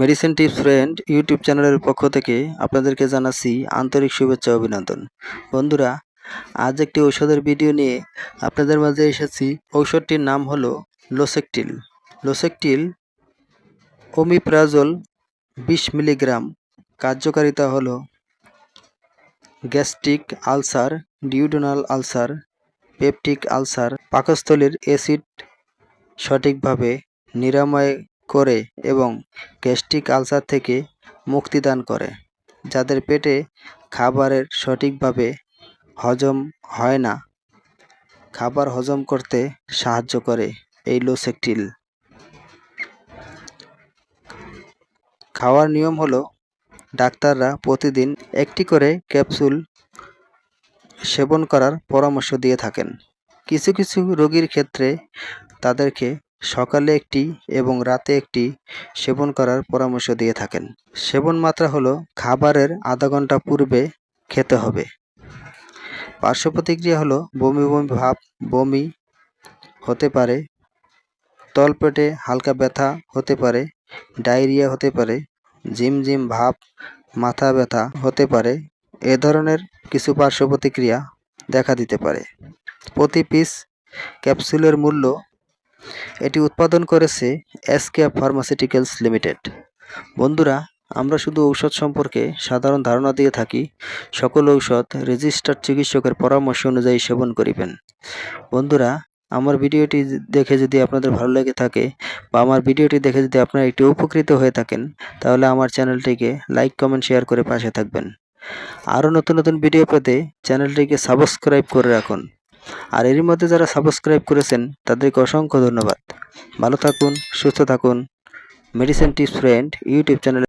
Medicine tips friend, YouTube চ্যানেলের পক্ষ থেকে আপনাদেরকে জানাচ্ছি আন্তরিক শুভেচ্ছা অভিনন্দন। বন্ধুরা, আজ একটি ঔষধের ভিডিও নিয়ে আপনাদের মাঝে এসেছি। ঔষধটির নাম হলো লোসেকটিল। লোসেকটিল ওমিপ্রাজল বিশ মিলিগ্রাম। কার্যকারিতা হলো gastric ulcer, duodenal ulcer, peptic ulcer. পাকস্থলীর অ্যাসিড সঠিকভাবে নিরাময় করে এবং গ্যাস্ট্রিক আলসার থেকে মুক্তিদান করে, যাদের পেটে খাবারের সঠিকভাবে হজম হয় না। খাবার হজম করতে সাহায্য করে এই লোসেকটিল। খাওয়ার নিয়ম হলো, ডাক্তাররা প্রতিদিন একটি করে ক্যাপসুল সেবন করার পরামর্শ দিয়ে থাকেন। কিছু কিছু রোগীর ক্ষেত্রে তাদেরকে সকালে একটি এবং রাতে একটি সেবন করার পরামর্শ দিয়ে থাকেন। সেবন মাত্রা হলো খাবারের আধা ঘণ্টা পূর্বে খেতে হবে। পার্শ্ব প্রতিক্রিয়া হলো বমি বমি ভাব, বমি হতে পারে, তলপেটে হালকা ব্যথা হতে পারে, ডায়রিয়া হতে পারে, ঝিমঝিম ভাব, মাথা ব্যথা হতে পারে, এ ধরনের কিছু পার্শ্ব প্রতিক্রিয়া দেখা দিতে পারে। প্রতি পিস ক্যাপসুলের মূল্য এটি উৎপাদন করেছে এসকে ফার্মাসিউটিক্যালস লিমিটেড। বন্ধুরা, আমরা শুধু ঔষধ সম্পর্কে সাধারণ ধারণা দিয়ে থাকি। সকল ঔষধ রেজিস্টার্ড চিকিৎসকের পরামর্শ অনুযায়ী সেবন করিবেন। বন্ধুরা, আমার ভিডিওটি দেখে যদি আপনাদের ভালো লেগে থাকে বা আমার ভিডিওটি দেখে যদি আপনারা একটু উপকৃত হয়ে থাকেন, তাহলে আমার চ্যানেলটিকে লাইক, কমেন্ট, শেয়ার করে পাশে থাকবেন। আরও নতুন নতুন ভিডিও পেতে চ্যানেলটিকে সাবস্ক্রাইব করে রাখুন। আর এরই মধ্যে যারা সাবস্ক্রাইব করেছেন, তাদেরকে অসংখ্য ধন্যবাদ। ভালো থাকুন, সুস্থ থাকুন। মেডিসিন টিপস ফ্রেন্ড ইউটিউব চ্যানেলে